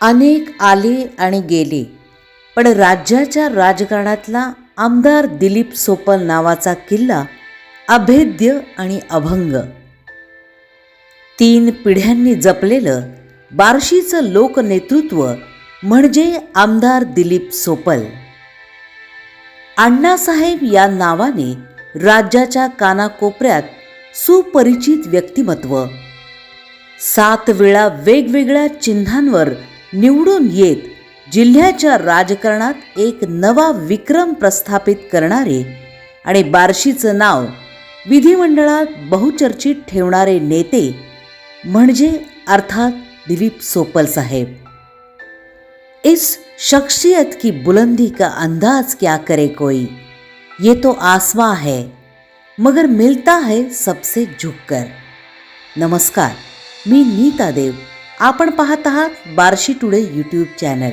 अनेक आले आणि गेले. पण राज्याच्या राजकारणातला आमदार दिलीप सोपल नावाचा किल्ला अभेद्य आणि अभंग. तीन पिढ्यांनी जपलेलं बार्शीचं लोकनेतृत्व म्हणजे आमदार दिलीप सोपल. अण्णासाहेब या नावाने राज्याच्या कानाकोपऱ्यात सुपरिचित व्यक्तिमत्व. सात वेळा वेगवेगळ्या चिन्हांवर निवडून येत जिल्ह्याच्या राजकारणात एक नवा विक्रम प्रस्थापित करणारे आणि बार्शीचं नाव विधिमंडळात बहुचर्चित ठेवणारे नेते म्हणजे अर्थात दिलीप सोपल साहेब. इस शख्सियत की बुलंदी का अंदाज क्या करे कोई? ये तो आसमां है मगर मिलता है सबसे झुककर। नमस्कार मी नीता देव आपण पाहत आहात बार्शी टुडे यूट्यूब चॅनल.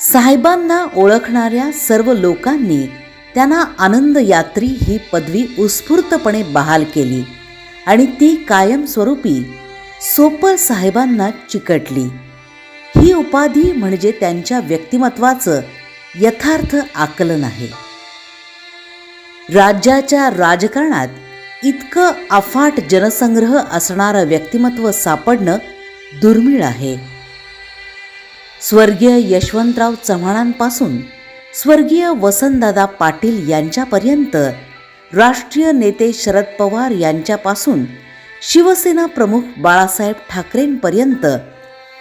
साहेबांना ओळखणाऱ्या सर्व लोकांनी त्यांना आनंद यात्री ही पदवी उत्स्फूर्तपणे बहाल केली आणि ती कायमस्वरूपी सोपल साहेबांना चिकटली. ही उपाधी म्हणजे त्यांच्या व्यक्तिमत्वाचं यथार्थ आकलन आहे. राज्याच्या राजकारणात इतकं अफाट जनसंग्रह असणारं व्यक्तिमत्व सापडणं दुर्मिळ आहे. स्वर्गीय यशवंतराव चव्हाणांपासून स्वर्गीय वसंतदादा पाटील यांच्यापर्यंत राष्ट्रीय नेते शरद पवार यांच्यापासून शिवसेना प्रमुख बाळासाहेब ठाकरेंपर्यंत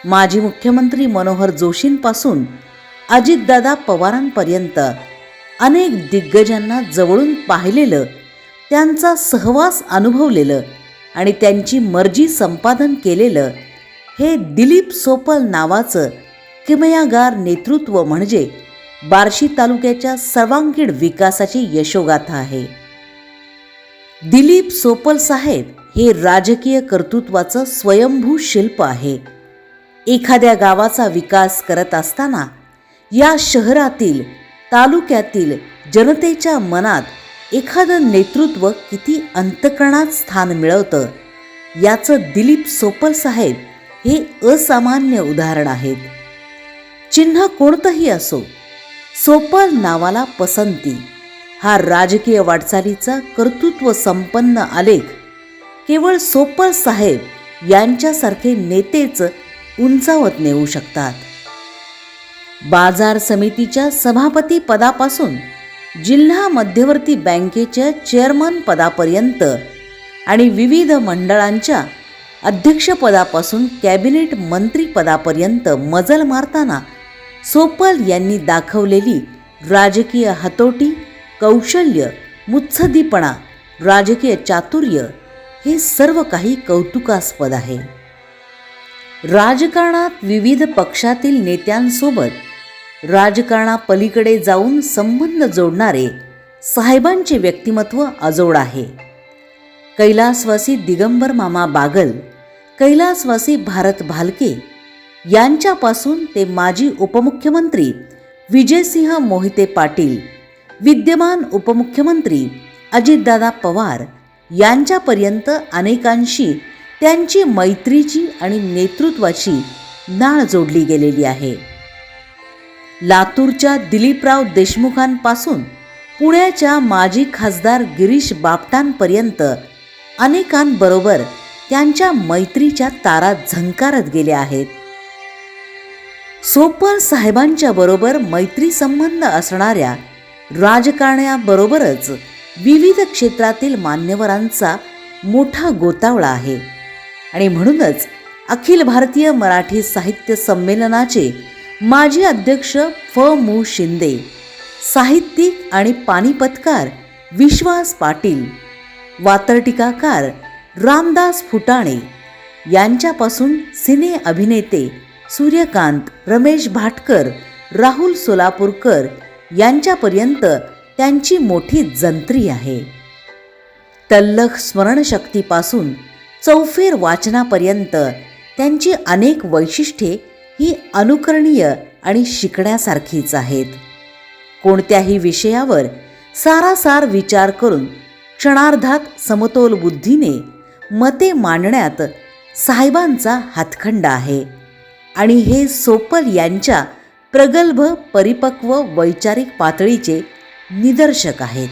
माजी मुख्यमंत्री मनोहर जोशींपासून अजितदादा पवारांपर्यंत अनेक दिग्गजांना जवळून पाहिलेलं त्यांचा सहवास अनुभवलेलं आणि त्यांची मर्जी संपादन केलेलं हे दिलीप सोपल नावाचं किमयागार नेतृत्व म्हणजे बार्शी तालुक्याच्या सर्वांगीण विकासाची यशोगाथा आहे. दिलीप सोपल साहेब हे राजकीय कर्तृत्वाचं स्वयंभू शिल्प आहे. एखाद्या गावाचा विकास करत असताना या शहरातील तालुक्यातील जनतेच्या मनात एखादं नेतृत्व किती अंतकरणात स्थान मिळवतं याचं दिलीप सोपल साहेब हे असामान्य उदाहरण आहेत. चिन्ह कोणतंही असो सोपल नावाला पसंती हा राजकीय वाटचालीचा कर्तृत्व संपन्न आलेख केवळ सोपल साहेब यांच्यासारखे नेतेच उंचावत नेऊ शकतात. बाजार समितीच्या सभापती पदापासून जिल्हा मध्यवर्ती बँकेच्या चेअरमन पदापर्यंत आणि विविध मंडळांच्या अध्यक्षपदापासून कॅबिनेट मंत्रीपदापर्यंत मजल मारताना सोपल यांनी दाखवलेली राजकीय हातोटी कौशल्य मुत्सदीपणा राजकीय चातुर्य हे सर्व काही कौतुकास्पद आहे. राजकारणात विविध पक्षातील नेत्यांसोबत राजकारणापलीकडे जाऊन संबंध जोडणारे साहेबांचे व्यक्तिमत्व अजोड आहे. कैलासवासी दिगंबर मामा बागल कैलासवासी भारत भालके यांच्यापासून ते माजी उपमुख्यमंत्री विजयसिंह मोहिते पाटील विद्यमान उपमुख्यमंत्री अजितदादा पवार यांच्यापर्यंत अनेकांशी त्यांची मैत्रीची आणि नेतृत्वाची नाळ जोडली गेलेली आहे. लातूरच्या दिलीपराव देशमुखांपासून पुण्याच्या माजी खासदार गिरीश बापटांपर्यंत अनेकांबरोबर त्यांच्या मैत्रीच्या तारा झंकारत गेल्या आहेत. सोपर साहेबांच्या बरोबर मैत्री संबंध असणाऱ्या राजकारण्याबरोबरच विविध क्षेत्रातील मान्यवरांचा मोठा गोतावळा आहे. आणि म्हणूनच अखिल भारतीय मराठी साहित्य संमेलनाचे माजी अध्यक्ष फ. मु. शिंदे साहित्यिक आणि पानिपतकार विश्वास पाटील वातरटिकाकार रामदास फुटाणे यांच्यापासून सिने अभिनेते सूर्यकांत रमेश भाटकर राहुल सोलापूरकर यांच्यापर्यंत त्यांची मोठी जंत्री आहे. तल्लख स्मरणशक्तीपासून चौफेर वाचनापर्यंत त्यांची अनेक वैशिष्ट्ये ही अनुकरणीय आणि शिकण्यासारखीच आहेत. कोणत्याही विषयावर सारासार विचार करून क्षणार्धात समतोल बुद्धीने मते मांडण्यात साहेबांचा हातखंडा आहे आणि हे सोपल यांच्या प्रगल्भ परिपक्व वैचारिक पातळीचे निदर्शक आहेत.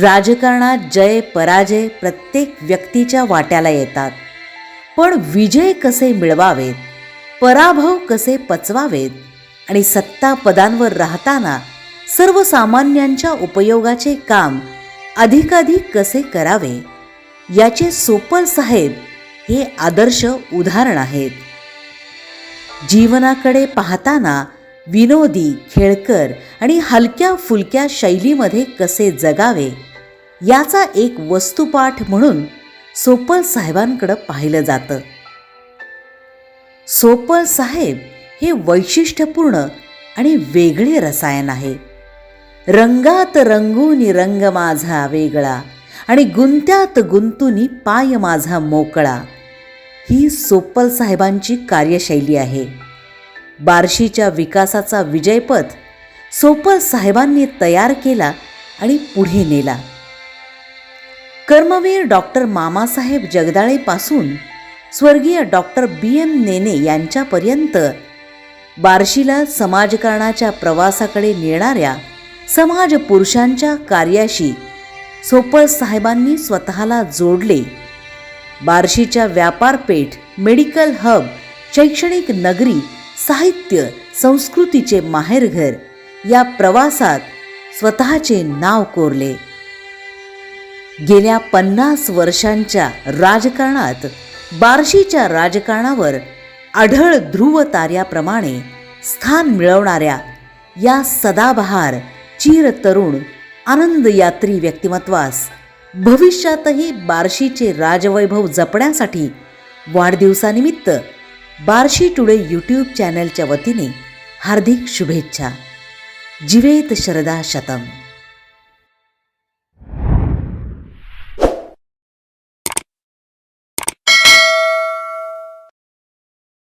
राजकारणात जय पराजय प्रत्येक व्यक्तीच्या वाट्याला येतात. पण विजय कसे मिळवावेत? पराभव कसे पचवावेत? आणि सत्ता पदांवर राहताना सर्वसामान्यांच्या उपयोगाचे काम अधिकाधिक कसे करावे? याचे सोपल साहेब हे आदर्श उदाहरण आहेत. जीवनाकडे पाहताना विनोदी खेळकर आणि हलक्या फुलक्या शैलीमध्ये कसे जगावे? याचा एक वस्तुपाठ म्हणून सोपल साहेबांकडं पाहिलं जातं. सोपल साहेब हे वैशिष्ट्यपूर्ण आणि वेगळे रसायन आहे. रंगात रंगूनी रंग माझा वेगळा आणि गुंत्यात गुंतुनी पाय माझा मोकळा. ही सोपल साहेबांची कार्यशैली आहे. बार्शीच्या विकासाचा विजयपथ सोपल साहेबांनी तयार केला आणि पुढे नेला. कर्मवीर डॉक्टर मामासाहेब जगदाळेपासून स्वर्गीय डॉक्टर बी एम नेने यांच्यापर्यंत बार्शीला समाजकारणाच्या प्रवासाकडे नेणाऱ्या समाज पुरुषांच्या कार्याशी सोपळ साहेबांनी स्वतःला जोडले. बार्शीच्या व्यापारपेठ मेडिकल हब शैक्षणिक नगरी साहित्य संस्कृतीचे माहेरघर या प्रवासात स्वतःचे नाव कोरले. गेल्या पन्नास वर्षांच्या राजकारणात बार्शीच्या राजकारणावर आढळ ध्रुव ताऱ्याप्रमाणे स्थान मिळवणाऱ्या या सदाबहार चिरतरुण आनंदयात्री व्यक्तिमत्वास भविष्यातही बार्शीचे राजवैभव जपण्यासाठी वाढदिवसानिमित्त बार्शी टुडे यूट्यूब चॅनलच्या वतीने हार्दिक शुभेच्छा. जिवेत शरदा शतम.